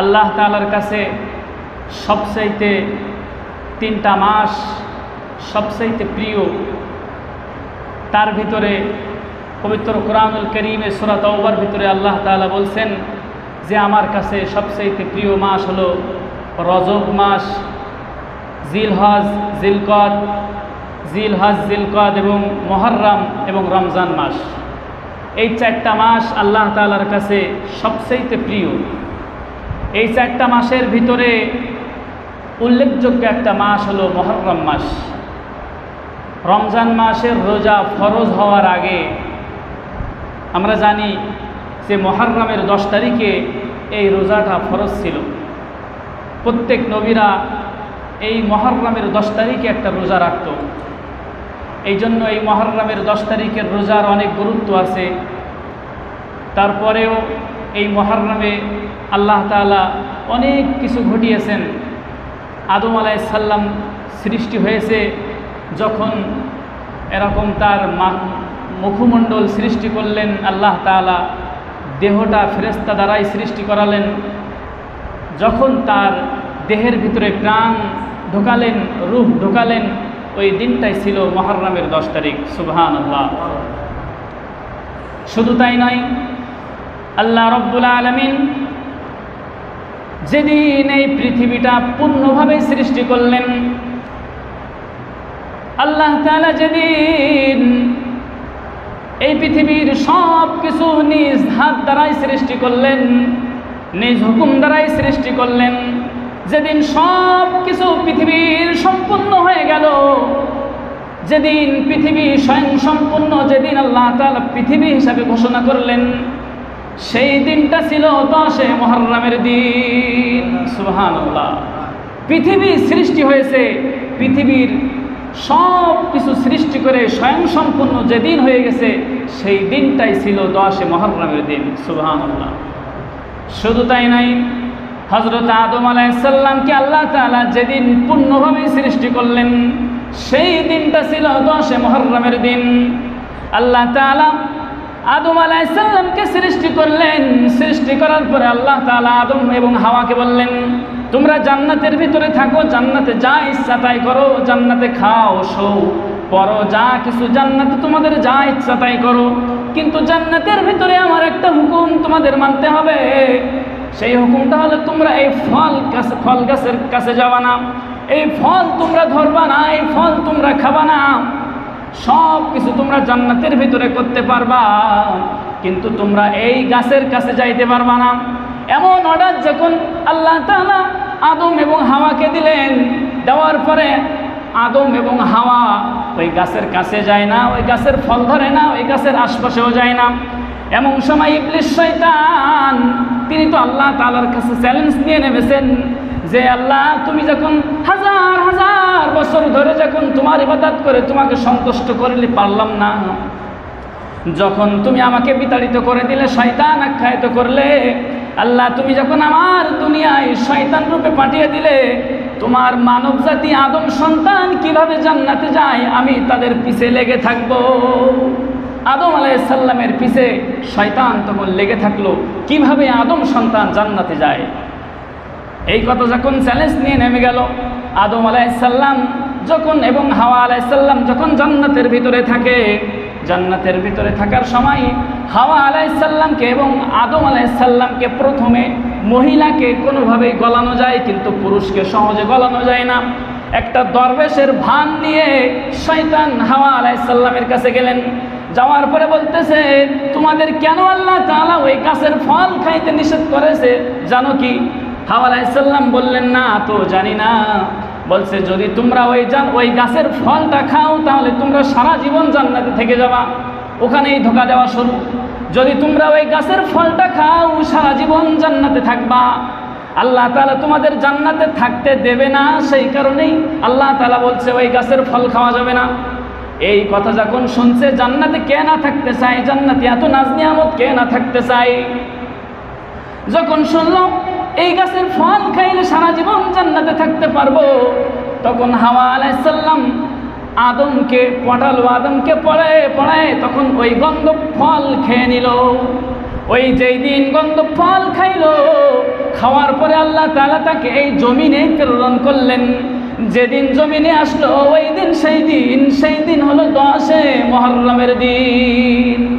আল্লাহ তালার কাছে সবচাইতে তিনটা মাস সবচাইতে প্রিয়, তার ভিতরে পবিত্র কোরআনুল করিমে সুরাত ওবার ভিতরে আল্লাহ তাআলা বলছেন যে আমার কাছে সবচাইতে প্রিয় মাস হলো রজব মাস, জিলহজ, জিলকদ জিলহজ, জিলকদ এবং মহরম এবং রমজান মাস। এই চারটা মাস আল্লাহ তাআলার কাছে সবচাইতে প্রিয়। এই চারটা মাসের ভিতরে উল্লেখযোগ্য একটা মাস হলো মহরম মাস। রমজান মাসের রোজা ফরজ হওয়ার আগে আমরা জানি যে মহরমের দশ তারিখে এই রোজাটা ফরজ ছিল। প্রত্যেক নবীরা এই মহরমের দশ তারিখে একটা রোজা রাখত। এই জন্য এই মহরমের দশ তারিখের রোজার অনেক গুরুত্ব আছে। তারপরেও এই মহরমে আল্লাহ তালা অনেক কিছু ঘটিয়েছেন। আদম আলাইসাল্লাম সৃষ্টি হয়েছে যখন এরকম তার মুখমণ্ডল সৃষ্টি করলেন, আল্লাহ তালা দেহটা ফেরেস্তা দ্বারাই সৃষ্টি করালেন। যখন তার দেহের ভিতরে প্রাণ ঢোকালেন, রূপ ঢোকালেন, ওই দিনটাই ছিল মহরমের দশ তারিখ সুবহান আল্লাহ শুধু তাই নয়, আল্লাহ রব্বুল আলমিন যেদিন এই পৃথিবীটা পূর্ণভাবে সৃষ্টি করলেন। আল্লাহ তালা যেদিন এই পৃথিবীর সব কিছু নিজ হাত দ্বারাই সৃষ্টি করলেন, নিজ হুকুম দ্বারাই সৃষ্টি করলেন। যেদিন সব কিছু পৃথিবীর সম্পূর্ণ হয়ে গেল, যেদিন পৃথিবী স্বয়ং সম্পূর্ণ, যেদিন আল্লাহ তালা পৃথিবী হিসাবে ঘোষণা করলেন সেই দিনটা ছিল দশে মহরমের দিন। সুহান পৃথিবী সৃষ্টি হয়েছে, পৃথিবীর সব কিছু সৃষ্টি করে স্বয়ং সম্পূর্ণ যেদিন হয়ে গেছে, সেই দিনটাই ছিল দশে মহরমের দিন। সুহান শুধু তাই নাই হজরত আদম আলাইসাল্লামকে আল্লাহ তালা যেদিন পূর্ণভাবে সৃষ্টি করলেন, সেই দিনটা ছিল দশে মহরমের দিন। আল্লাহ তালা আদম আলাইসাল্লামকে সৃষ্টি করলেন। সৃষ্টি করার পরে আল্লাহ তালা আদম এবং হাওয়াকে বললেন, তোমরা জান্নাতের ভিতরে থাকো, জান্নাতে যা ইচ্ছা তাই করো, জান্নাতে খাও শো পরো যা কিছু জান্নাতে তোমাদের যা ইচ্ছা তাই করো। কিন্তু জান্নাতের ভিতরে আমার একটা হুকুম তোমাদের মানতে হবে। সেই হুকুমটা হলো, তোমরা এই ফল গাছ, ফল গাছের কাছে যাবা না। এই ফল তোমরা ধরবা না, এই ফল তোমরা খাবা না। সব কিছু তোমরা জান্নাতের ভিতরে করতে পারবা, কিন্তু তোমরা এই গাছের কাছে যাইতে পারবা না। এমন অর্ডার যখন আল্লাহ তালা আদম এবং হাওয়াকে দিলেন, দেওয়ার পরে আদম এবং হাওয়া ওই গাছের কাছে যায় না, ওই গাছের ফল ধরে না, ওই গাছের আশপাশেও যায় না। এমন সময় ইবলিশ শয়তান, তিনি তো আল্লাহ তালার কাছে চ্যালেঞ্জ নিয়ে নেমেছেন। যে আল্লাহ, তুমি যখন হাজার হাজার বছর ধরে যখন তোমার ইবাদত করে তোমাকে সন্তুষ্ট করলে পারলাম না। যখন তুমি আমাকে বিতাড়িত করে দিলে, শয়তান আখ্যায়িত করলে, আল্লাহ, তুমি যখন আমার দুনিয়ায় শয়তান রূপে পাঠিয়ে দিলে, তোমার মানব জাতি আদম সন্তান কীভাবে জান্নাতে যায়, আমি তাদের পিছে লেগে থাকব। আদম আলাইসাল্লামের পিছে শয়তান তখন লেগে থাকল। কীভাবে আদম সন্তান জান্নাতে যায়? এই কথা যখন চ্যালেঞ্জ নিয়ে নেমে গেল, আদম আলাইসাল্লাম যখন এবং হাওয়া আলাইসাল্লাম যখন জান্নাতের ভিতরে থাকে, জান্নাতের ভিতরে থাকার সময় হাওয়া আলাইসাল্লামকে এবং আদম আলাইসাল্লামকে প্রথমে মহিলাকে কোনোভাবেই গলানো যায়, কিন্তু পুরুষকে সহজে গলানো যায় না। একটা দরবেশের ভান নিয়ে শয়তান হাওয়া আলাইসাল্লামের কাছে গেলেন। যাওয়ার পরে বলতেছে, তোমাদের কেন আল্লাহ তাআলা ওই গাছের ফল খাইতে নিষেধ করেছে? জানো কি? হাওয়া আলাইসাল্লাম বললেন, না, তো জানি না। বলছে, যদি তোমরা ওই যান ওই গাছের ফলটা খাও, তাহলে তোমরা সারা জীবন জান্নাতে থেকে যাবা। ওখানেই ধোকা দেওয়া শুরু। যদি তোমরা ওই গাছের ফলটা খাও, সারা জীবন জান্নাতে থাকবা। আল্লাহ তালা তোমাদের জান্নাতে থাকতে দেবে না, সেই কারণেই আল্লাহ তালা বলছে, ওই গাছের ফল খাওয়া যাবে না। এই কথা যখন শুনছে, জান্নাতে কে না থাকতে চায়? জান্নাতে এত নাজ নিয়ামত কে না থাকতে চায়? যখন শুনলো এই গাছের ফল খাইলে সারা জীবন জান্নাতে থাকতে পারব। তখন হাওয়া আলাইসাল্লাম আদমকে, পটালো আদমকে পড়ে পড়ায় তখন ওই গন্ধ ফল খেয়ে নিল। ওই যেই দিন গন্ধ ফল খাইলো, খাওয়ার পরে আল্লাহ তাআলা তাকে এই জমিনে প্রেরণ করলেন। যেদিন জমিনে আসলো, ওই দিন, সেই দিন সেই দিন হলো দশে মহরমের দিন।